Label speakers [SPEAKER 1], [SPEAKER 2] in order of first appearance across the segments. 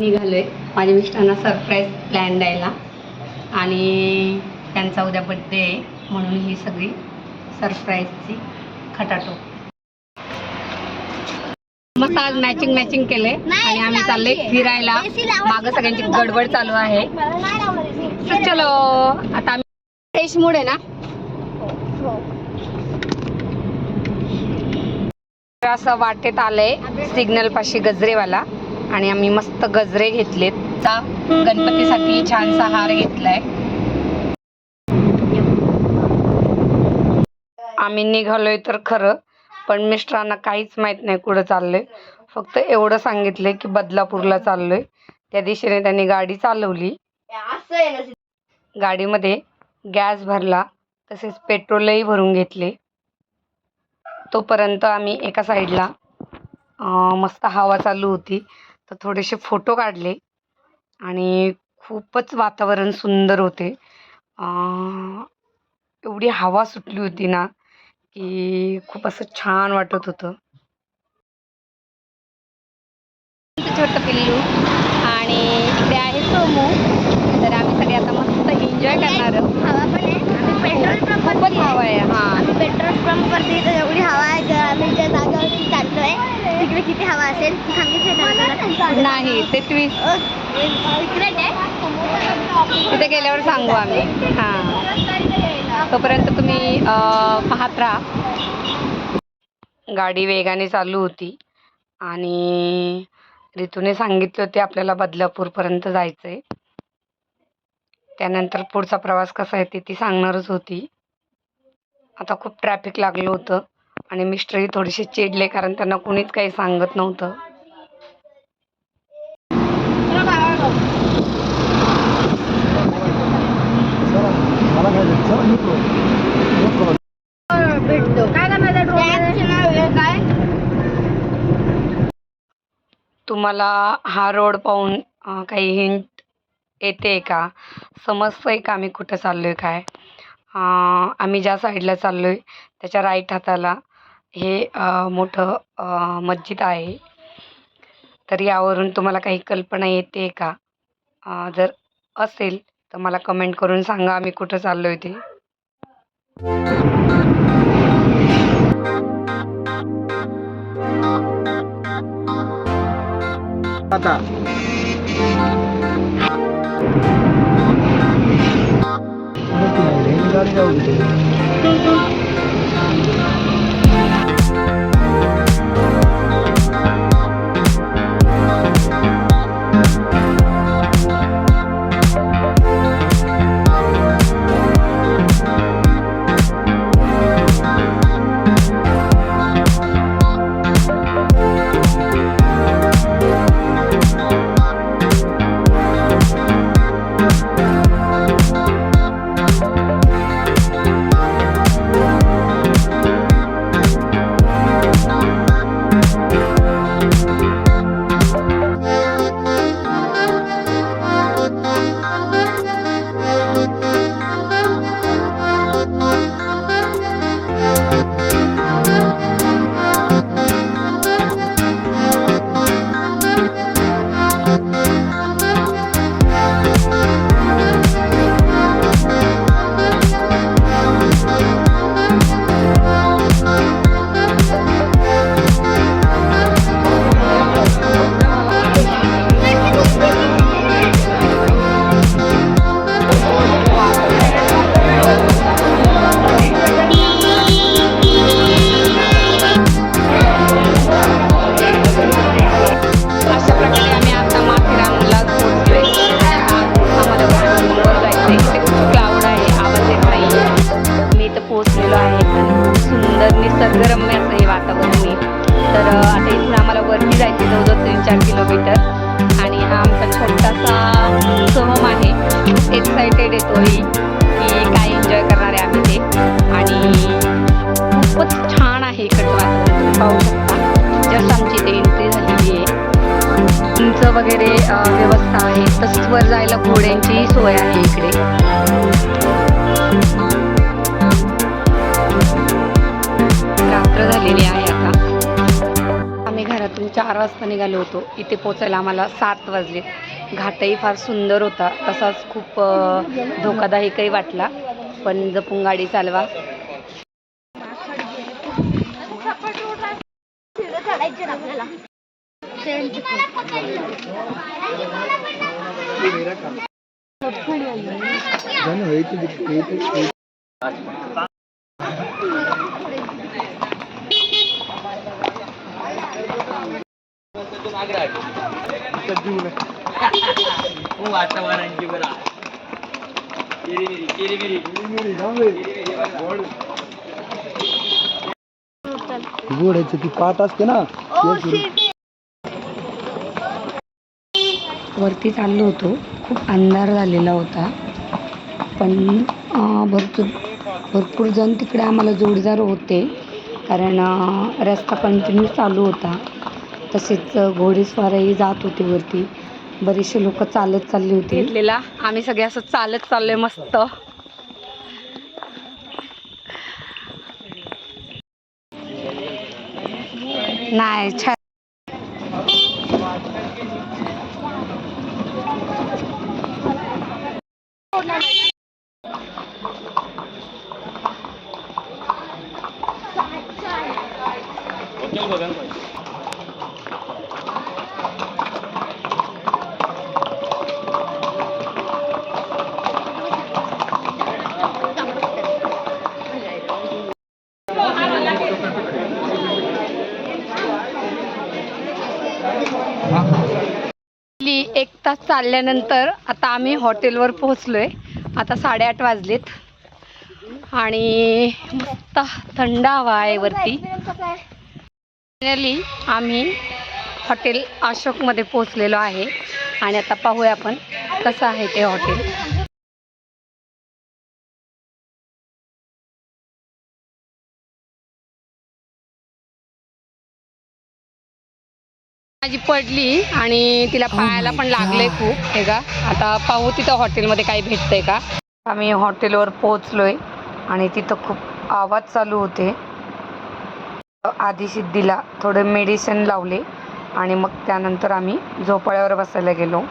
[SPEAKER 1] निघालोय. माझ्या मिस्टरांना surprise plan द्यायला. आणि त्यांचा उद्या बड्डे आहे. म्हणून ही सगळी सरप्राईजची खटाटो. मस्त आज मॅचिंग मॅचिंग केले आणि आम्ही चालले फिरायला. मागं सगळ्यांची गडबड चालू आहे. तर चलो आता आम्ही फ्रेश मूड आहे ना? असं वाटेत आलंय सिग्नल पाशी गजरेवाला. आणि आम्ही मस्त गजरे घेतलेत. चा गणपतीसाठी छानसा हार घेतलाय. आम्ही निघालोय तर खरं पण मिस्टरांना काहीच माहीत नाही कुठं चाललंय. फक्त एवढं सांगितलंय की बदलापूरला चाललोय. त्या दिशेने त्यांनी गाडी चालवली. गाडीमध्ये गॅस भरला तसेच पेट्रोलही भरून घेतले. तोपर्यंत आम्ही एका साईडला मस्त हवा चालू होती. तर थोडेसे फोटो काढले आणि खूपच वातावरण सुंदर होते. अं, एवढी हवा सुटली होती ना की खूप असं छान वाटत होतं. छोटं पिल्लू. आणि इकडे आहे सोमू. तर आम्ही सगळे आता मस्त एन्जॉय करणार आहोत.
[SPEAKER 2] पेट्रोल पंप
[SPEAKER 1] खूपच हवा आहे हा.
[SPEAKER 2] आम्ही पेट्रोल पंप वरती तर एवढी हवा आहे आम्ही तिकडे किती हवा असेल ती सांगितली नाही
[SPEAKER 1] नाही ते ट्विस्ट
[SPEAKER 2] सिक्रेट आहे.
[SPEAKER 1] तिथे गेल्यावर सांगू आम्ही. हां. तोपर्यंत तुम्ही पाहत राहा. गाडी वेगाने चालू होती. आणि ऋतूने सांगितले होते आपल्याला बदलापूरपर्यंत जायचं आहे त्यानंतर पुढचा प्रवास कसा आहे ते ती सांगणारच होती. आता खूप ट्रॅफिक लागलं होतं. आणि मिस्टरही थोडेसे चिडले कारण त्यांना कोणीच काही सांगत नव्हतं. तुम्हाला हा रोड पाहून काही हिंट येते का? समजतंय का आम्ही कुठं चाललोय काय? आम्ही ज्या साईडला चाललोय त्याच्या राईट हाताला हे अं, मोठं अं, मस्जिद आहे. तर यावरून तुम्हाला काही कल्पना येते का? अं, जर असेल तर मला कमेंट करून सांगा आम्ही कुठं चाललोय ते.
[SPEAKER 3] आता. गाडी जाऊ
[SPEAKER 1] अ, आहे तसंच वर जायला घोड्यांचीही सोय आहे इकडे. रात्र झालेली आहे आता. आम्ही घरातून चार वाजता निघालो होतो. इथे पोचायला आम्हाला सात वाजले. घाटही फार सुंदर होता. तसाच खूप धोकादायकही वाटला. पण जपून गाडी चालवा.
[SPEAKER 4] वातावरण बरा
[SPEAKER 3] घोड्याची ती पाट असते ना.
[SPEAKER 1] वरती चाललो होतो. खूप अंधार झालेला होता. पण भरपूर भरपूर जण तिकडे आम्हाला जोडीदार होते. कारण रस्ता कंटिन्यू चालू होता. तसेच घोडेस्वारही जात होते वरती. बरेचसे लोक चालत चालले होते. घेतलेला. आम्ही सगळे असं चालत चाललोय मस्त. नाही छान ली एक तास चालल्यानंतर आता आम्ही हॉटेलवर पोहोचलो आहे आता साडेआठ वाजलेत. आणि मस्त थंड हवा आहे वरती. फायनली आम्ही हॉटेल अशोकमध्ये पोहोचलेलो आहे. आणि आता पाहूया आपण कसं आहे ते हॉटेल. माझी पडली आणि तिला पायाला पण लागलंय खूप. हे का? आता पाहू तिथं हॉटेलमध्ये काही भेटतंय का? आम्ही हॉटेलवर पोहोचलोय आणि तिथं खूप आवाज चालू होते. आधी सिद्धीला थोडे मेडिसिन लावले आणि मग त्यानंतर आम्ही झोपाळ्यावर बसायला गेलो.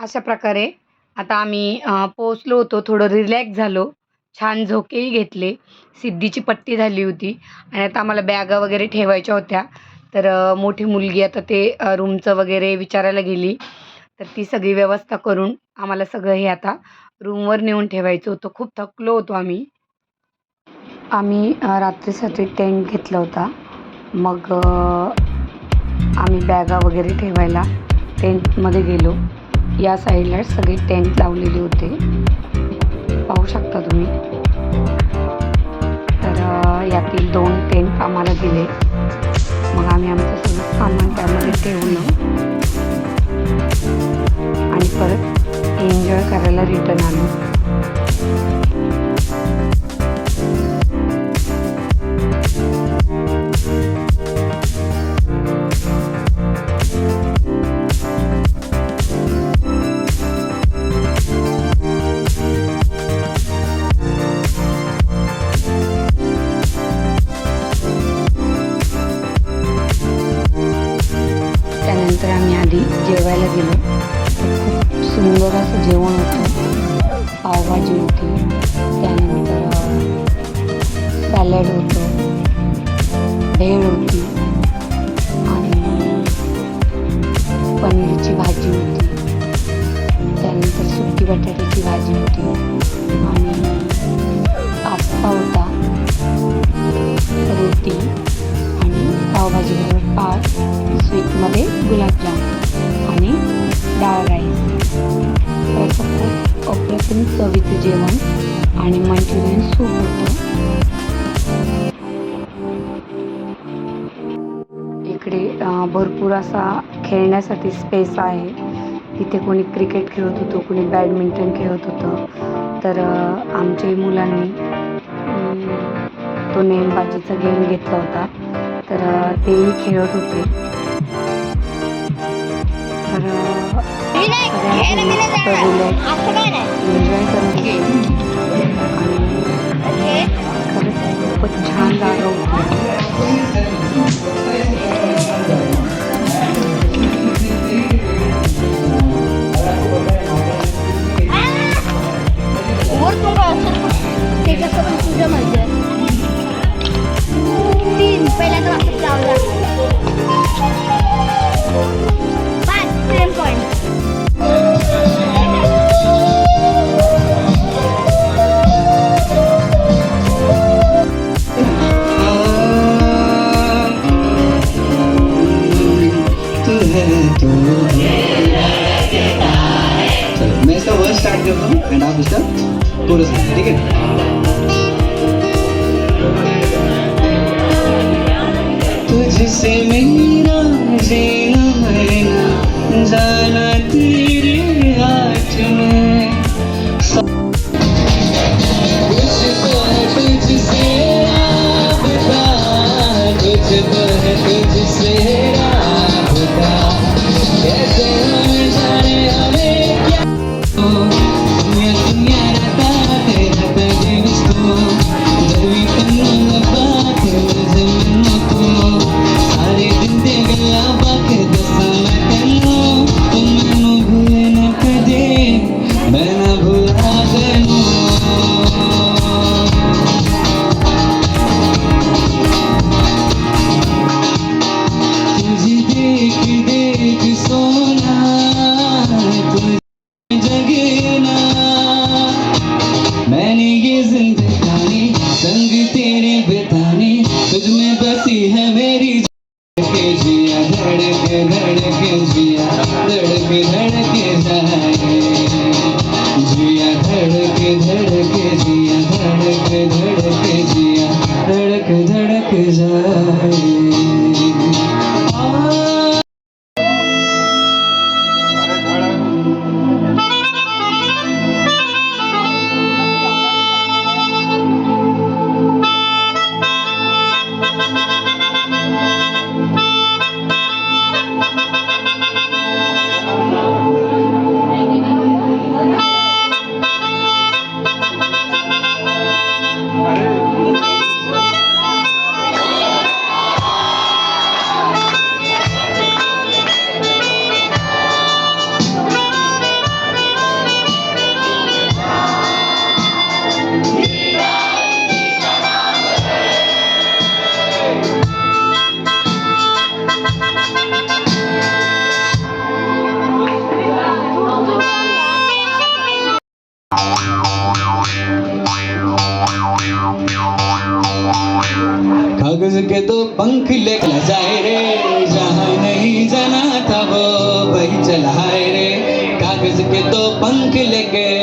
[SPEAKER 1] अशा प्रकारे आता आम्ही पोचलो पोहोचलो होतो थोडं रिलॅक्स झालो. छान झोकेही घेतले. सिद्धीची पट्टी झाली होती. आणि आता आम्हाला बॅगा वगैरे ठेवायच्या होत्या. तर मोठी मुलगी आता ते रूमचं वगैरे विचारायला गेली. तर ती सगळी व्यवस्था करून आम्हाला सगळं हे आता रूमवर नेऊन ठेवायचं होतं. खूप थकलो होतो आम्ही. आम्ही रात्रीसाठी टेंट घेतला होता. मग आम्ही बॅगा वगैरे ठेवायला टेंटमध्ये गेलो. या साईडला सगळे टेंट लावलेले होते. पाहू शकता तुम्ही? तर यातील दोन टेंट आम्हाला दिले. मग आम्ही आमचं सगळं सामान त्यामध्ये ठेवलं. आणि परत एन्जॉय करायला रिटर्न आलो. आणि मंचुरियन सूप होतं इकडे भरपूर असा खेळण्यासाठी स्पेस आहे. तिथे कोणी क्रिकेट खेळत होतो कोणी बॅडमिंटन खेळत होतं. तर आमच्याही मुलांनी तो नेमबाजीचा गेम घेतला होता. तर तेही खेळत होते. तर
[SPEAKER 2] सगळ्यांना
[SPEAKER 1] एन्जॉय करत होते खरंच खूपच छान जागा होती
[SPEAKER 2] See me. লেগে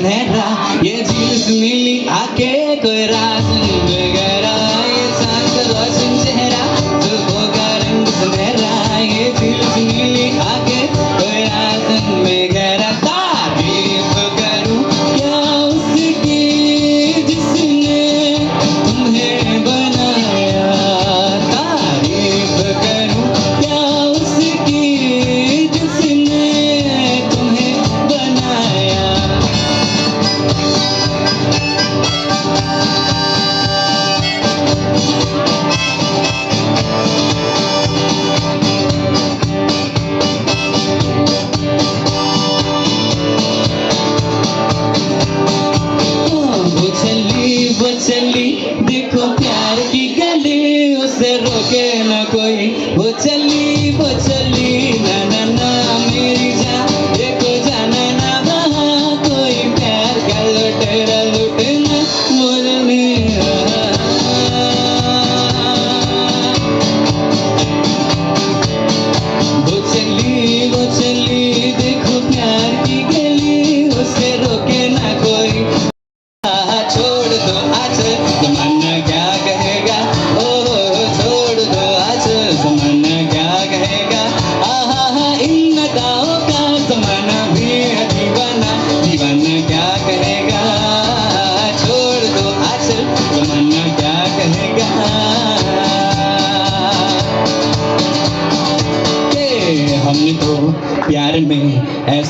[SPEAKER 5] Genera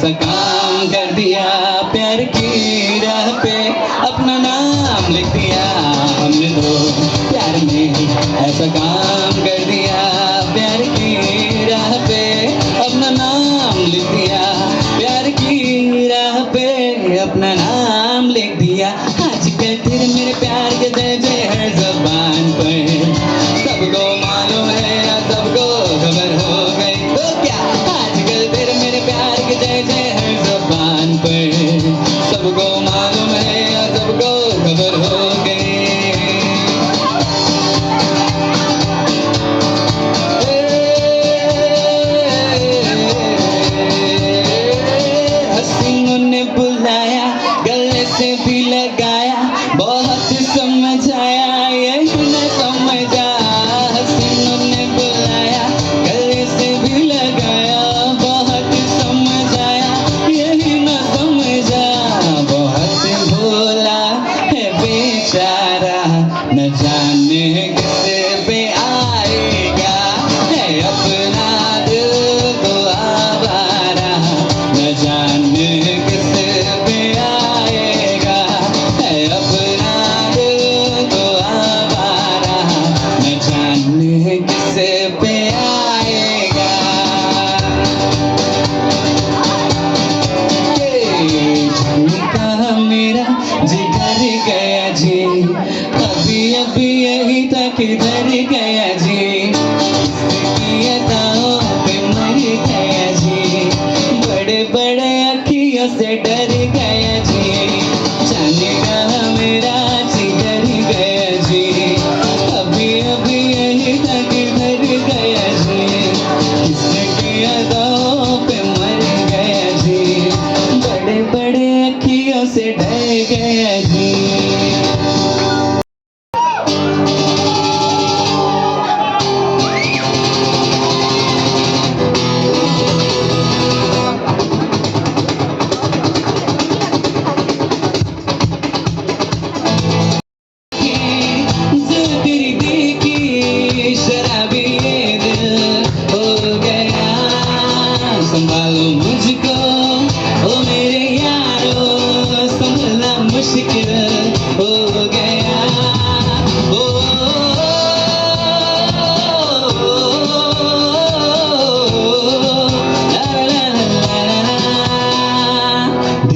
[SPEAKER 5] Hasta el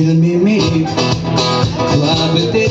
[SPEAKER 5] दिल में मेरे ख्वाब तेरे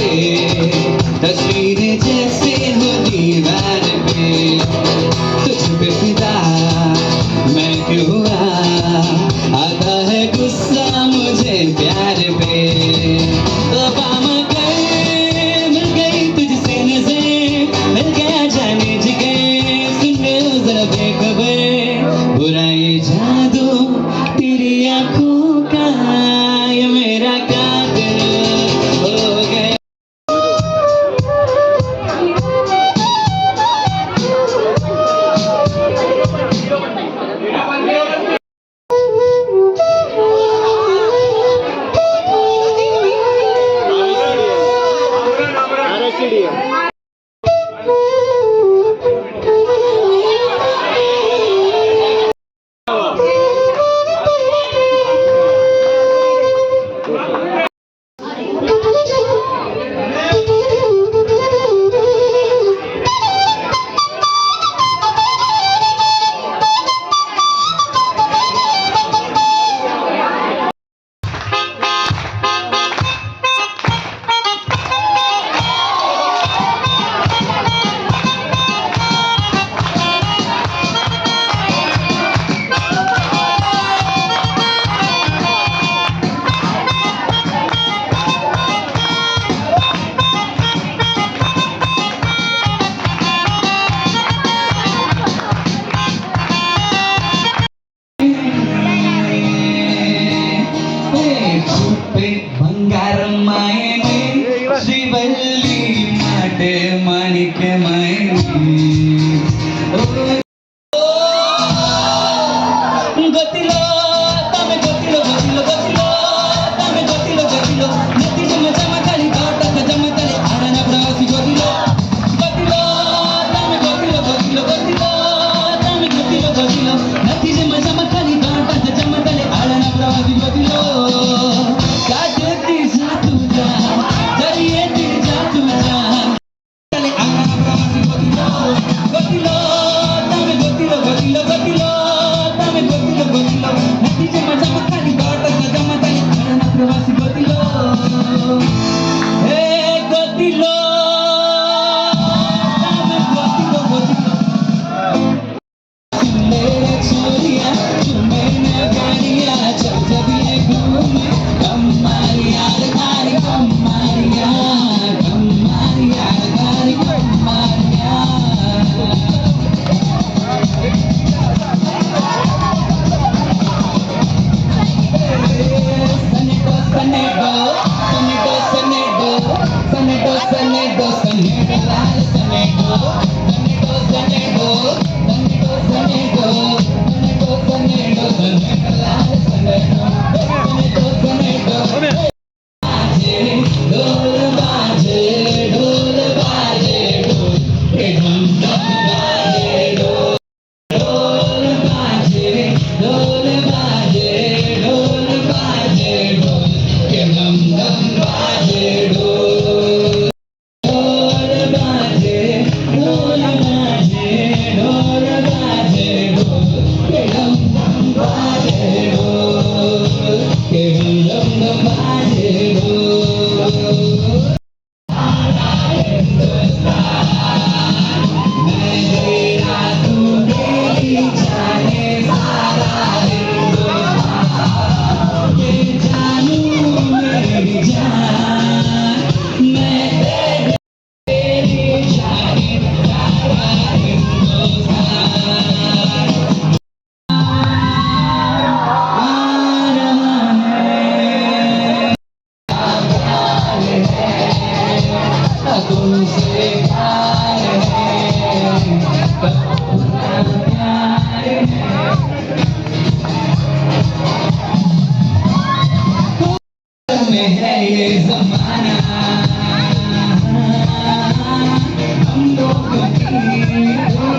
[SPEAKER 5] Oh,